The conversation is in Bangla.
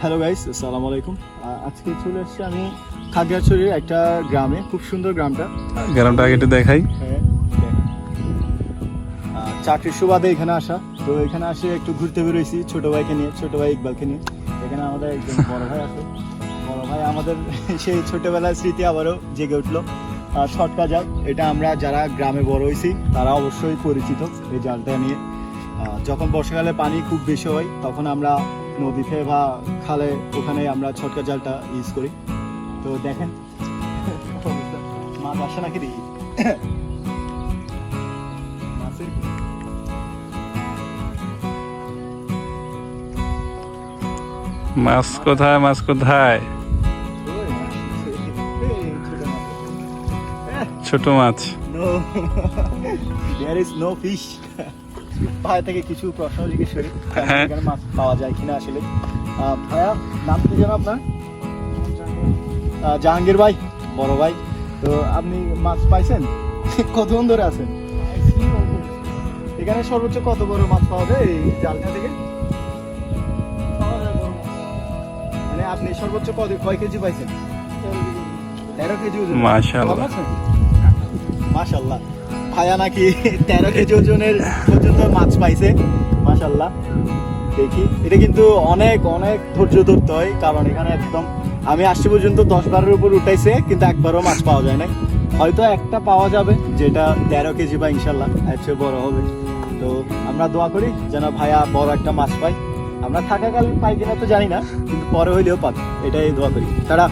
হ্যালো গাইস আসসালামু আলাইকুম আজকে চলে এসেছি আমি খাগড়াছড়ির একটা গ্রামে খুব সুন্দর গ্রামটা। গ্রামটা আগে একটু দেখাই। হ্যাঁ, চাকরির সুবাদে এখানে আসা। তো এখানে আসে একটু ঘুরতে বেরোইছি ছোট ভাইকে নিয়ে ছোট ভাই ইকবালকে নিয়ে। এখানে আমাদের একজন বড় ভাই আছে। বড় ভাই আমাদের সেই ছোটবেলার স্মৃতি আবারও জেগে উঠল। শর্টকা জাল। এটা আমরা যারা গ্রামে বড় হয়েছি তারা অবশ্যই পরিচিত এই জালটা নিয়ে। যখন বর্ষাকালে পানি খুব বেশি হয় তখন আমরা নদীতে বা খালে ওখানে আমরা ছটকা জালটা ইউজ করি। তো দেখেন মাছ আসে নাকি দেখি? মাছ কোথায় মাছ কোথায়? ছোট মাছ। ছোট মাছ No, there is no fish. ভাই থেকে কিছু প্রশ্ন জিজ্ঞেস করি। হ্যাঁ। এখানে মাছ পাওয়া যায় কিনা আসলে। ভাইয়া নাম কি যেন আপনার জাহাঙ্গীর ভাই বড় ভাই। তো আপনি মাছ পাইছেন? কতক্ষণ ধরে আছেন? এখানে সর্বোচ্চ কত বড় মাছ পাওয়া যায় এই জালটা থেকে? মানে আপনি সর্বোচ্চ কত কয় কেজি পাইছেন? তেরো কেজি ওজন। মাশাল্লাহ ভাইয়া নাকি তেরো কেজি ওজনের পর্যন্ত মাছ পাইছে। মাশাল্লাহ দেখি। এটা কিন্তু অনেক অনেক ধৈর্য ধরতে হয়, কারণ এখানে একদম আমি আসছি পর্যন্ত দশ বারের উপর উঠাইছে, কিন্তু একবারও মাছ পাওয়া যায় না হয়তো একটা পাওয়া যাবে, যেটা তেরো কেজি বা ইনশাল্লাহ এর চেয়ে বড় হবে। তো আমরা দোয়া করি যেন ভাইয়া বড় একটা মাছ পাই আমরা থাকাকালীন পাই কিনা তো জানি না, কিন্তু পরে হইলেও পাবো। এটাই দোয়া করি। তারা